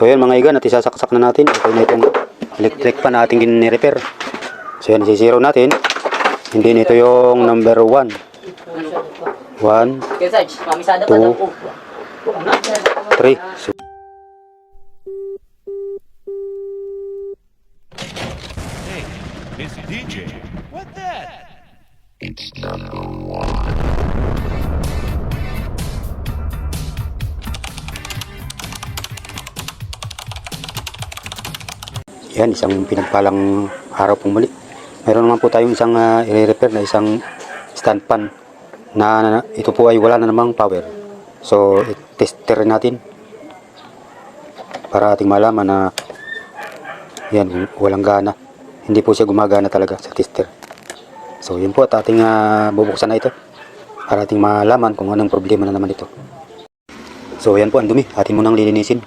So yan mga igan, at isasaksak na natin. Okay na itong electric pan na ating repair So yan, isisiro natin. Hindi nito yung number 1. 1, Kaya Sarge, mamisada pa Two. daw po. 3. So, it's DJ. What that? Yan, isang pinagpalang araw pong muli. Meron naman po tayong isang uh, i-repair na isang stand pan na, na ito po ay wala na namang power. So, tester natin para ating malaman na yan, walang gana. Hindi po siya gumagana talaga sa tester. So, yun po at ating uh, bubuksan na ito para ating malaman kung anong problema na naman ito. So, yan po ang dumi. Atin mo nang lilinisin.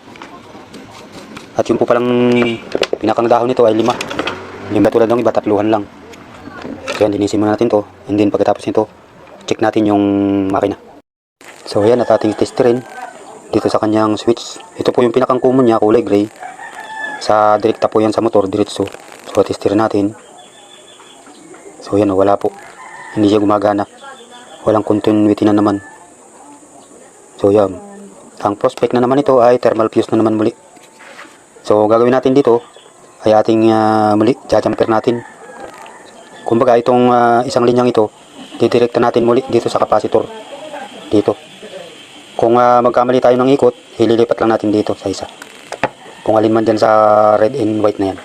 At yung po palang pinakang dahon nito ay lima. Yung tulad ng iba, tatluhan lang. Yan, linisin muna natin to. And then pagkatapos nito, check natin yung makina. So yan, at ating testerin dito sa kanyang switch. Ito po yung pinakang common niya, kulay gray. Sa direkta po yan sa motor, diretso. So testerin natin. So yan, wala po. Hindi siya gumagana. Walang continuity na naman. So yan. Ang prospect na naman ito ay thermal fuse na naman muli. So, gagawin natin dito ay ating ah, muli, jajumper natin. Kumbaga, itong ah, isang linyang ito, didirekta natin muli dito sa capacitor. Dito. Kung ah, magkamali tayo ng ikot, ililipat lang natin dito sa isa. Kung alin man dyan sa red and white na yan.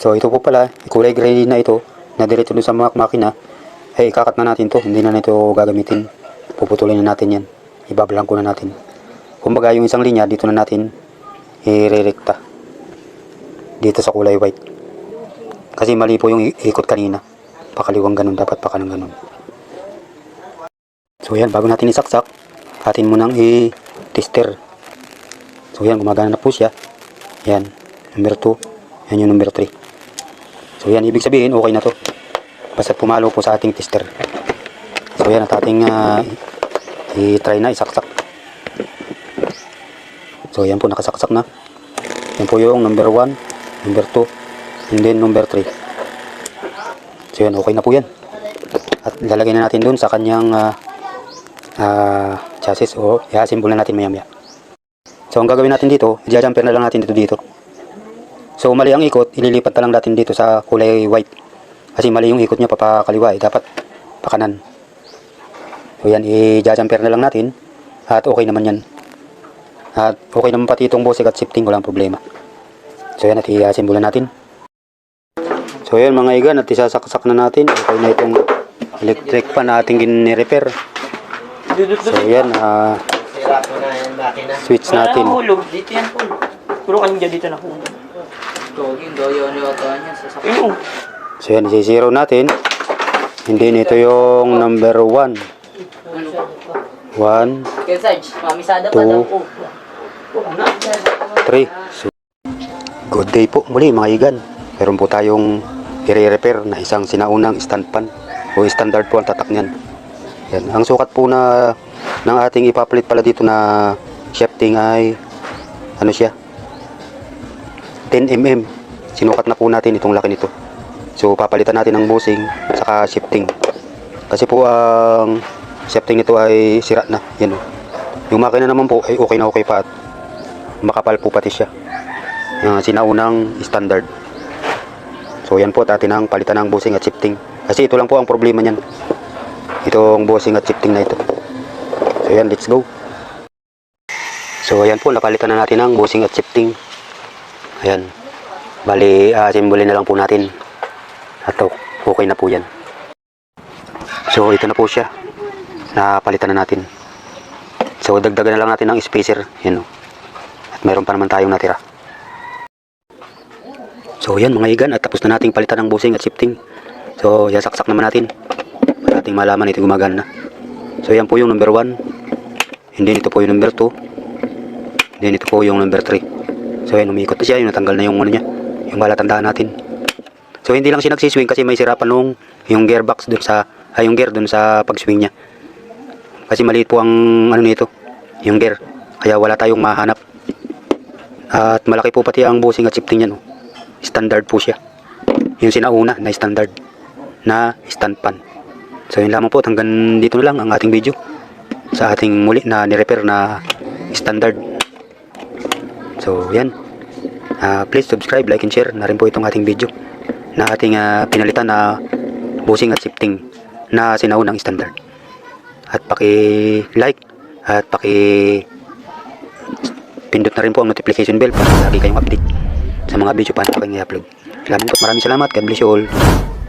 So, ito po pala, kulay gray na ito, na diretso dun sa mga makina, ay ikakat na natin to. Hindi na nito gagamitin. Puputulin na natin yan. Ibablang ko na natin. Kumbaga, yung isang linya, dito na natin irerekta dito sa kulay white. Kasi mali po yung ikot kanina. Pakaliwang ganun. Dapat pakanang ganun. So yan. Bago natin isaksak atin munang i-tester. So yan. Gumagana na po siya. Yan. Number 2 yan yung number 3 so yan. Ibig sabihin okay na to. Basta pumalo po sa ating tester. So yan. At ating ah, i-try na isaksak. So yan po. Nakasaksak na. Yan po yung number 1, number 2, and then number 3. So yan okay na po yan. At lalagay na natin dun sa kanyang ah, ah, chassis o i-assemble na natin maya maya. So ang gagawin natin dito, i-jumper na lang natin dito dito. So mali ang ikot, ililipat na lang natin dito sa kulay white. Kasi mali yung ikot niya papakaliwa eh, dapat pakanan. So yan, i-jumper na lang natin at okay naman yan. At okay naman pati itong bosik at shifting, walang problema. So yan, at i-assemble na natin. So yan mga igan, at isasaksak na natin. Okay na itong electric pan na ating gini-repair. So yan, ah, Sira po na yung makina. switch natin. hulog. Dito yan, Paul. Puro kanya dito na hulog. Ayun. So yan, isi-zero natin. Hindi nito yung number 1. Ano? 1, Kaya Sarge, mamisada pa Two. daw po. 3. So, good day po muli mga igan. Meron po tayong i-repair na isang sinaunang stand pan o standard po ang tatak niyan. Yan. Ang sukat po na ng ating ipapalit pala dito na shifting ay ano siya 10 mm. Sinukat na po natin itong laki nito. So papalitan natin ang bushing saka shifting. Kasi po ang shifting nito ay sira na. Yan o. Yung makina naman po ay okay na okay pa at makapal po pati siya. Yung sinaunang standard. So yan po at atin ang palitan ng bushing at shifting. Kasi ito lang po ang problema niyan. Itong bushing at shifting na ito. So yan, let's go. So ayan po, napalitan na natin ang bushing at shifting. Ayan. Bali, assemble na lang po natin. At okay na po yan. So ito na po siya. Napalitan na natin. So dagdagan na lang natin ng spacer. Yan o. At meron pa naman tayong natira. So yan mga igan at tapos na nating palitan ng bushing at shifting. So yasaksak naman natin. Para ating malaman ito gumagana na. So yan po yung number 1. Hindi ito po yung number 2. Then ito po yung number 3. So yan umiikot na siya. Yung natanggal na yung ano niya. Yung balatandaan natin. So hindi lang siya nagsiswing kasi may sira pa nung yung gearbox dun sa ay yung gear dun sa pagswing niya. Kasi maliit po ang ano nito, yung gear. Kaya wala tayong mahanap. At malaki po pati ang busing at shifting niya. No? Standard po siya. Yung sinauna na standard na stand pan. So yun lamang po. Hanggang dito na lang ang ating video. Sa ating muli na nirepair na standard. So yan. Ah, please subscribe, like, and share na rin po itong ating video na ating ah, pinalitan na busing at shifting na sinaunang standard. At paki-like at paki pindot na rin po ang notification bell para lagi kayong update sa mga video pa na aking i-upload. Po, maraming salamat. God bless you all.